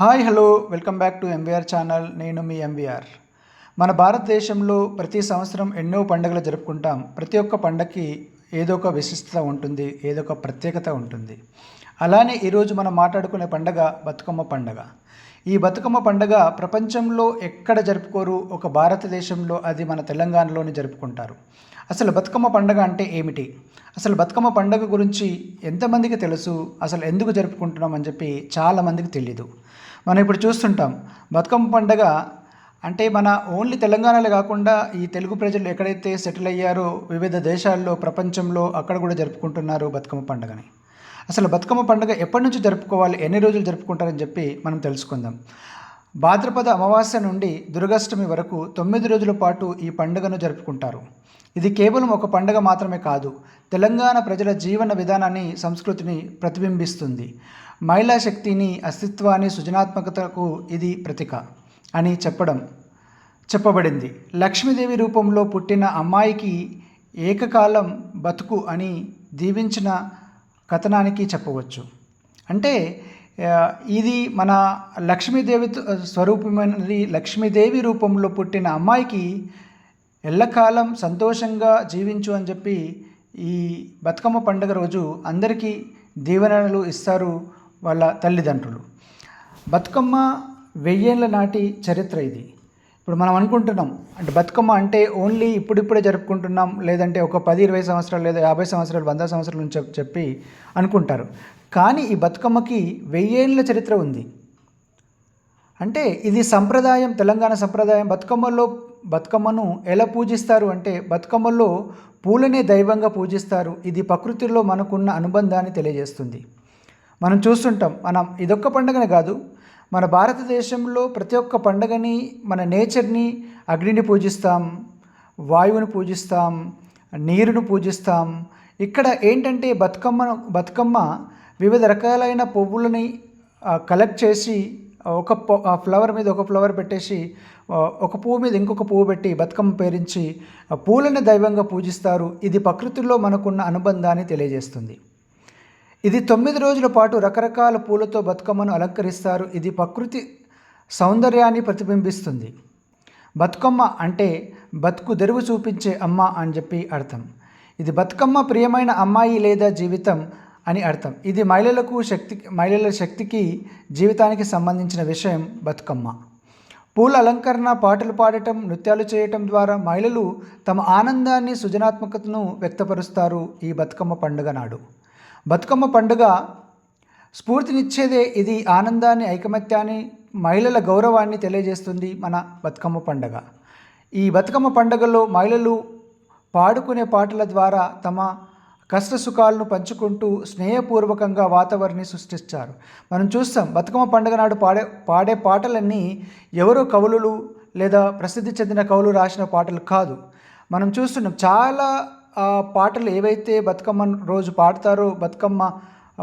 Hi hello welcome back to MVR channel. నేను మీ MVR మన భారతదేశంలో ప్రతి సంవత్సరం ఎన్నో పండుగలు జరుపుకుంటాం. ప్రతి ఒక్క పండగకి ఏదో ఒక విశిష్టత ఉంటుంది ఏదో ఒక ప్రత్యేకత ఉంటుంది. అలానే ఈరోజు మనం మాట్లాడుకునే పండగ బతుకమ్మ పండగ. ఈ బతుకమ్మ పండగ ప్రపంచంలో ఎక్కడ జరుపుకోరు? ఒక భారతదేశంలో అది మన తెలంగాణలోనే జరుపుకుంటారు. అసలు బతుకమ్మ పండగ అంటే ఏమిటి? అసలు బతుకమ్మ పండగ గురించి ఎంతమందికి తెలుసు? అసలు ఎందుకు జరుపుకుంటున్నాం అని చెప్పి చాలామందికి తెలియదు మనం ఇప్పుడు చూస్తుంటాం. బతుకమ్మ పండగ అంటే మన ఓన్లీ తెలంగాణలో కాకుండా ఈ తెలుగు ప్రజలు ఎక్కడైతే సెటిల్ అయ్యారో వివిధ దేశాల్లో ప్రపంచంలో అక్కడ కూడా జరుపుకుంటున్నారు బతుకమ్మ పండుగని. అసలు బతుకమ్మ పండుగ ఎప్పటి నుంచి జరుపుకోవాలి ఎన్ని రోజులు జరుపుకుంటారని చెప్పి మనం తెలుసుకుందాం. భాద్రపద అమావాస్య నుండి దుర్గాష్టమి వరకు తొమ్మిది రోజుల పాటు ఈ పండుగను జరుపుకుంటారు. ఇది కేవలం ఒక పండుగ మాత్రమే కాదు తెలంగాణ ప్రజల జీవన విధానాన్ని సంస్కృతిని ప్రతిబింబిస్తుంది. మహిళా శక్తిని అస్తిత్వాన్ని సృజనాత్మకతకు ఇది ప్రతీక అని చెప్పడం చెప్పబడింది. లక్ష్మీదేవి రూపంలో పుట్టిన అమ్మాయికి ఏకకాలం బతుకు అని దీవించిన కథనానికి చెప్పవచ్చు. అంటే ఇది మన లక్ష్మీదేవి స్వరూపమైనది లక్ష్మీదేవి రూపంలో పుట్టిన అమ్మాయికి ఎల్లకాలం సంతోషంగా జీవించు అని చెప్పి ఈ బతుకమ్మ పండుగ రోజు అందరికీ దీవెనలు ఇస్తారు వాళ్ళ తల్లిదండ్రులు. బతుకమ్మ వెయ్యేళ్ళ నాటి చరిత్ర ఇది. ఇప్పుడు మనం అనుకుంటున్నాం అంటే బతుకమ్మ అంటే ఓన్లీ ఇప్పుడిప్పుడే జరుపుకుంటున్నాం లేదంటే ఒక పది ఇరవై సంవత్సరాలు లేదా యాభై సంవత్సరాలు వంద సంవత్సరాల నుంచి చెప్పి అనుకుంటారు. కానీ ఈ బతుకమ్మకి వెయ్యేళ్ళ చరిత్ర ఉంది. అంటే ఇది సంప్రదాయం తెలంగాణ సంప్రదాయం. బతుకమ్మలో బతుకమ్మను ఎలా పూజిస్తారు అంటే బతుకమ్మలో పూలనే దైవంగా పూజిస్తారు. ఇది ప్రకృతిలో మనకున్న అనుబంధాన్ని తెలియజేస్తుంది. మనం చూస్తుంటాం మనం ఇదొక్క పండుగనే కాదు. మన భారతదేశంలో ప్రతి ఒక్క పండుగని మన నేచర్ని అగ్నిని పూజిస్తాం వాయువుని పూజిస్తాం నీరును పూజిస్తాం. ఇక్కడ ఏంటంటే బతుకమ్మ బతుకమ్మ వివిధ రకాలైన పువ్వులని కలెక్ట్ చేసి ఒక ఫ్లవర్ మీద ఒక ఫ్లవర్ పెట్టేసి ఒక పువ్వు మీద ఇంకొక పువ్వు పెట్టి బతుకమ్మ పేరించి పూలని దైవంగా పూజిస్తారు. ఇది ప్రకృతిలో మనకున్న అనుబంధాన్ని తెలియజేస్తుంది. ఇది తొమ్మిది రోజుల పాటు రకరకాల పూలతో బతుకమ్మను అలంకరిస్తారు. ఇది ప్రకృతి సౌందర్యాన్ని ప్రతిబింబిస్తుంది. బతుకమ్మ అంటే బతుకు తెరువు చూపించే అమ్మ అని చెప్పి అర్థం. ఇది బతుకమ్మ ప్రియమైన అమ్మాయి లేదా జీవితం అని అర్థం. ఇది మహిళలకు శక్తి మహిళల శక్తికి జీవితానికి సంబంధించిన విషయం బతుకమ్మ. పూల అలంకరణ పాటలు పాడటం నృత్యాలు చేయటం ద్వారా మహిళలు తమ ఆనందాన్ని సృజనాత్మకతను వ్యక్తపరుస్తారు ఈ బతుకమ్మ పండుగ నాడు. బతుకమ్మ పండుగ స్ఫూర్తినిచ్చేదే ఇది ఆనందాన్ని ఐకమత్యాన్ని మహిళల గౌరవాన్ని తెలియజేస్తుంది మన బతుకమ్మ పండుగ. ఈ బతుకమ్మ పండుగలో మహిళలు పాడుకునే పాటల ద్వారా తమ కష్ట సుఖాలను పంచుకుంటూ స్నేహపూర్వకంగా వాతావరణాన్ని సృష్టిస్తారు. మనం చూస్తాం బతుకమ్మ పండుగ నాడు పాడే పాడే పాటలన్నీ ఎవరో కవులు లేదా ప్రసిద్ధి చెందిన కవులు రాసిన పాటలు కాదు. మనం చూస్తున్నాం చాలా పాటలు ఏవైతే బతుకమ్మ రోజు పాడతారో బతుకమ్మ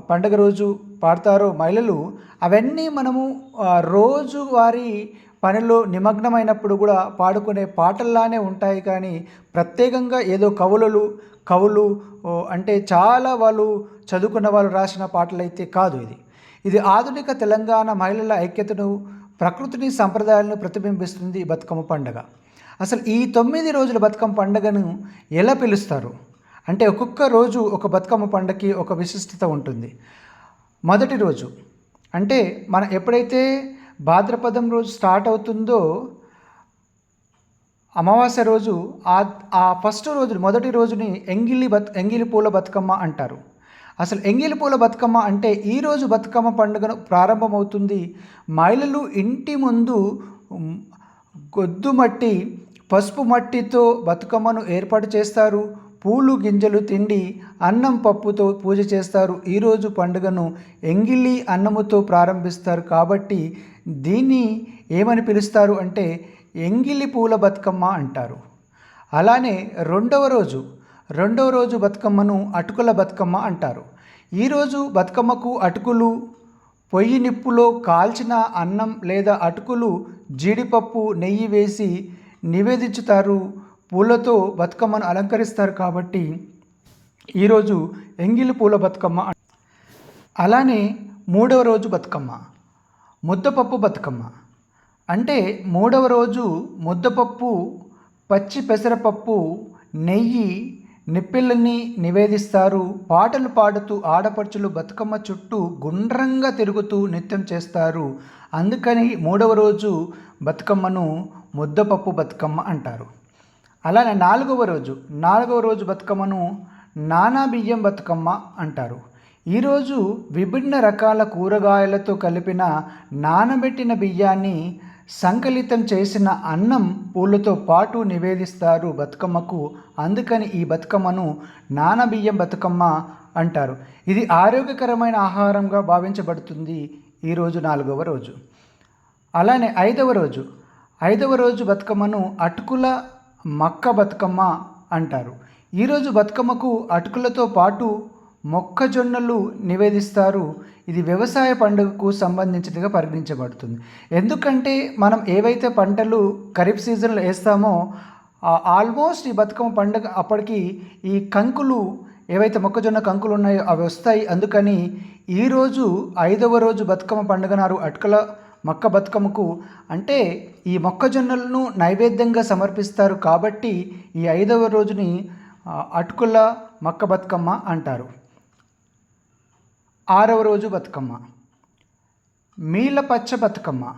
పండగ రోజు పాడతారో మహిళలు అవన్నీ మనము రోజువారి రోజు వారి పనిలో నిమగ్నమైనప్పుడు కూడా పాడుకునే పాటల్లానే ఉంటాయి. కానీ ప్రత్యేకంగా ఏదో కవులలు కవులు అంటే చాలా వాళ్ళు చదువుకున్న వాళ్ళు రాసిన పాటలైతే కాదు ఇది. ఇది ఆధునిక తెలంగాణ మహిళల ఐక్యతను ప్రకృతిని సంప్రదాయాలను ప్రతిబింబిస్తుంది బతుకమ్మ పండుగ. అసలు ఈ తొమ్మిది రోజుల బతుకమ్మ పండుగను ఎలా పిలుస్తారు? అంటే ఒక్కొక్క రోజు ఒక బతుకమ్మ పండుగకి ఒక విశిష్టత ఉంటుంది. మొదటి రోజు అంటే మన ఎప్పుడైతే భాద్రపదం రోజు స్టార్ట్ అవుతుందో అమావాస్య రోజు ఆ ఆ ఫస్ట్ రోజు మొదటి రోజుని ఎంగిలి బత్ ఎంగిలి పూల బతుకమ్మ అంటారు. అసలు ఎంగిలి పూల బతుకమ్మ అంటే ఈ రోజు బతుకమ్మ పండుగను ప్రారంభమవుతుంది మహిళలు ఇంటి ముందు ఉమ్, గొద్దు మట్టి పసుపు మట్టితో బతుకమ్మను ఏర్పాటు చేస్తారు. పూలు గింజలు తిండి అన్నం పప్పుతో పూజ చేస్తారు. ఈరోజు పండుగను ఎంగిలి అన్నముతో ప్రారంభిస్తారు. కాబట్టి దీన్ని ఏమని పిలుస్తారు అంటే ఎంగిలి పూల బతుకమ్మ అంటారు. అలానే రెండవ రోజు రెండవ రోజు బతుకమ్మను అటుకుల బతుకమ్మ అంటారు. ఈరోజు బతుకమ్మకు అటుకులు పొయ్యి నిప్పులో కాల్చిన అన్నం లేదా అటుకులు జీడిపప్పు నెయ్యి వేసి నివేదించుతారు. పూలతో బతుకమ్మను అలంకరిస్తారు కాబట్టి ఈరోజు ఎంగిలి పూల బతుకమ్మ అలానే మూడవ రోజు బతుకమ్మ ముద్దపప్పు బతుకమ్మ. అంటే మూడవ రోజు ముద్దపప్పు పచ్చి పెసరపప్పు నెయ్యి నిప్పిళ్ళని నివేదిస్తారు. పాటలు పాడుతూ ఆడపడుచులు బతుకమ్మ చుట్టూ గుండ్రంగా తిరుగుతూ నృత్యం చేస్తారు. అందుకని మూడవ రోజు బతుకమ్మను ముద్దపప్పు బతుకమ్మ అంటారు. అలానే నాలుగవ రోజు నాలుగవ రోజు బతుకమ్మను నానా బియ్యం బతుకమ్మ అంటారు. ఈరోజు విభిన్న రకాల కూరగాయలతో కలిపిన నానబెట్టిన బియ్యాన్ని సంకలితం చేసిన అన్నం పూలతో పాటు నివేదిస్తారు బతుకమ్మకు. అందుకని ఈ బతుకమ్మను నానబియ్యం బతుకమ్మ అంటారు. ఇది ఆరోగ్యకరమైన ఆహారంగా భావించబడుతుంది ఈరోజు నాలుగవ రోజు. అలానే ఐదవ రోజు ఐదవ రోజు బతుకమ్మను అటుకుల మక్క బతుకమ్మ అంటారు. ఈరోజు బతుకమ్మకు అటుకులతో పాటు మొక్కజొన్నలు నివేదిస్తారు. ఇది వ్యవసాయ పండుగకు సంబంధించినదిగా పరిగణించబడుతుంది. ఎందుకంటే మనం ఏవైతే పంటలు ఖరీఫ్ సీజన్లో వేస్తామో ఆల్మోస్ట్ ఈ బతుకమ్మ పండుగ అప్పటికి ఈ కంకులు ఏవైతే మొక్కజొన్న కంకులు ఉన్నాయో అవి వస్తాయి. అందుకని ఈరోజు ఐదవ రోజు బతుకమ్మ పండుగ నారు అటుకల మొక్క బతుకమ్మకు అంటే ఈ మొక్కజొన్నలను నైవేద్యంగా సమర్పిస్తారు కాబట్టి ఈ ఐదవ రోజుని అటుకుల మొక్క బతుకమ్మ అంటారు. ఆరవ రోజు బతుకమ్మ. మీల పచ్చ బతుకమ్మ.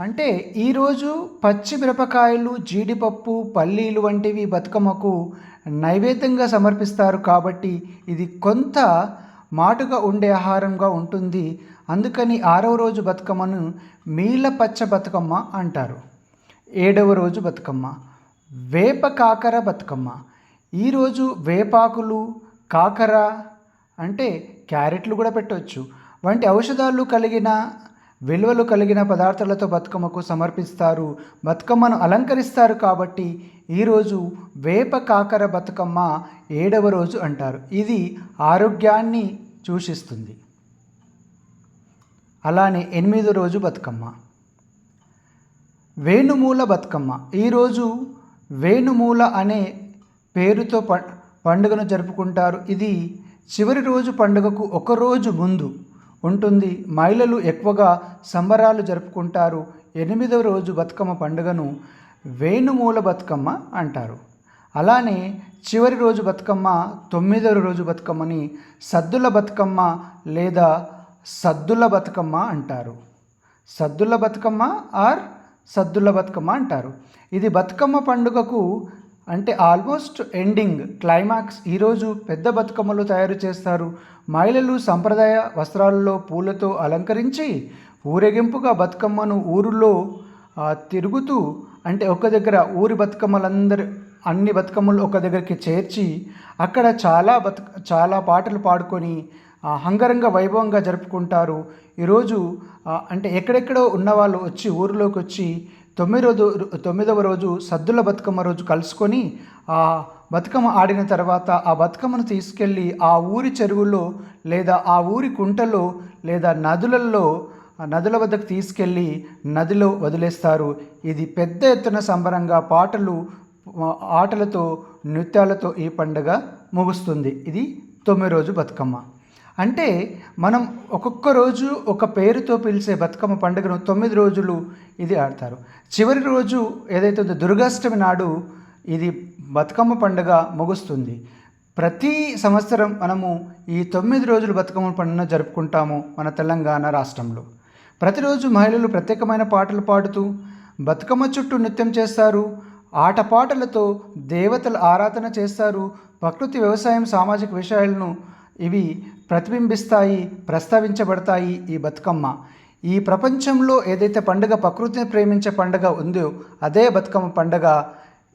అంటే ఈరోజు పచ్చి మిరపకాయలు జీడిపప్పు పల్లీలు వంటివి బతుకమ్మకు నైవేద్యంగా సమర్పిస్తారు కాబట్టి ఇది కొంత మాటుగా ఉండే ఆహారంగా ఉంటుంది. అందుకని ఆరవ రోజు బతుకమ్మను మీల పచ్చ బతుకమ్మ అంటారు. ఏడవ రోజు బతుకమ్మ. వేప కాకర బతుకమ్మ. ఈరోజు వేపాకులు కాకర అంటే క్యారెట్లు కూడా పెట్టవచ్చు వంటి ఔషధాలు కలిగిన విలువలు కలిగిన పదార్థాలతో బతుకమ్మకు సమర్పిస్తారు. బతుకమ్మను అలంకరిస్తారు కాబట్టి ఈరోజు వేప కాకర బతుకమ్మ ఏడవ రోజు అంటారు. ఇది ఆరోగ్యాన్ని సూచిస్తుంది అలానే ఎనిమిదో రోజు బతుకమ్మ. వేణుమూల బతుకమ్మ. ఈరోజు వేణుమూల అనే పేరుతో పండుగను జరుపుకుంటారు. ఇది చివరి రోజు పండుగకు ఒక రోజు ముందు ఉంటుంది. మహిళలు ఎక్కువగా సంబరాలు జరుపుకుంటారు. ఎనిమిదవ రోజు బతుకమ్మ పండుగను వేణుమూల బతుకమ్మ అంటారు. అలానే చివరి రోజు బతుకమ్మ తొమ్మిదవ రోజు బతుకమ్మని సద్దుల బతుకమ్మ లేదా సద్దుల బతుకమ్మ అంటారు. సద్దుల బతుకమ్మ ఆర్ సద్దుల బతుకమ్మ అంటారు. ఇది బతుకమ్మ పండుగకు అంటే ఆల్మోస్ట్ ఎండింగ్ క్లైమాక్స్ ఈరోజు పెద్ద బతుకమ్మలు తయారు చేస్తారు. మహిళలు సంప్రదాయ వస్త్రాలలో పూలతో అలంకరించి ఊరేగింపుగా బతుకమ్మను ఊరిలో తిరుగుతూ అంటే ఒక దగ్గర ఊరి బతుకమ్మలందరూ అన్ని బతుకమ్మలు ఒక దగ్గరికి చేర్చి అక్కడ చాలా బతుక చాలా పాటలు పాడుకొని హంగరంగ వైభవంగా జరుపుకుంటారు. ఈరోజు అంటే ఎక్కడెక్కడో ఉన్నవాళ్ళు వచ్చి ఊరిలోకి వచ్చి తొమ్మిది రోజు తొమ్మిదవ రోజు సద్దుల బతుకమ్మ రోజు కలుసుకొని ఆ బతుకమ్మ ఆడిన తర్వాత ఆ బతుకమ్మను తీసుకెళ్ళి ఆ ఊరి చెరువులో లేదా ఆ ఊరి కుంటలో లేదా నదులలో నదుల వద్దకు తీసుకెళ్ళి నదిలో వదిలేస్తారు. ఇది పెద్ద ఎత్తున సంబరంగా పాటలు ఆటలతో నృత్యాలతో ఈ పండుగ ముగుస్తుంది. ఇది తొమ్మిది రోజు బతుకమ్మ. అంటే మనం ఒక్కొక్క రోజు ఒక పేరుతో పిలిచే బతుకమ్మ పండుగను తొమ్మిది రోజులు ఇది ఆడతారు. చివరి రోజు ఏదైతే ఉందో దుర్గాష్టమి నాడు ఇది బతుకమ్మ పండుగ ముగుస్తుంది. ప్రతి సంవత్సరం మనము ఈ తొమ్మిది రోజులు బతుకమ్మ పండుగ జరుపుకుంటాము మన తెలంగాణ రాష్ట్రంలో. ప్రతిరోజు మహిళలు ప్రత్యేకమైన పాటలు పాడుతూ బతుకమ్మ చుట్టూ నృత్యం చేస్తారు. ఆటపాటలతో దేవతల ఆరాధన చేస్తారు. ప్రకృతి వ్యవసాయం సామాజిక విషయాలను ఇవి ప్రతిబింబిస్తాయి ప్రస్తావించబడతాయి ఈ బతుకమ్మ. ఈ ప్రపంచంలో ఏదైతే పండుగ ప్రకృతిని ప్రేమించే పండుగ ఉందో అదే బతుకమ్మ పండుగ.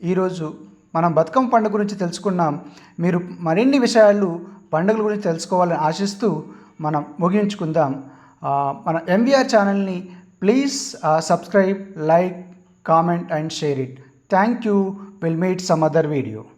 ఈరోజు మనం బతుకమ్మ పండుగ గురించి తెలుసుకున్నాం. మీరు మరిన్ని విషయాలు పండుగల గురించి తెలుసుకోవాలని ఆశిస్తూ మనం ముగించుకుందాం. మన ఎంబీఆర్ ఛానల్ని please subscribe like comment and share it. Thank you. We'll meet some other video.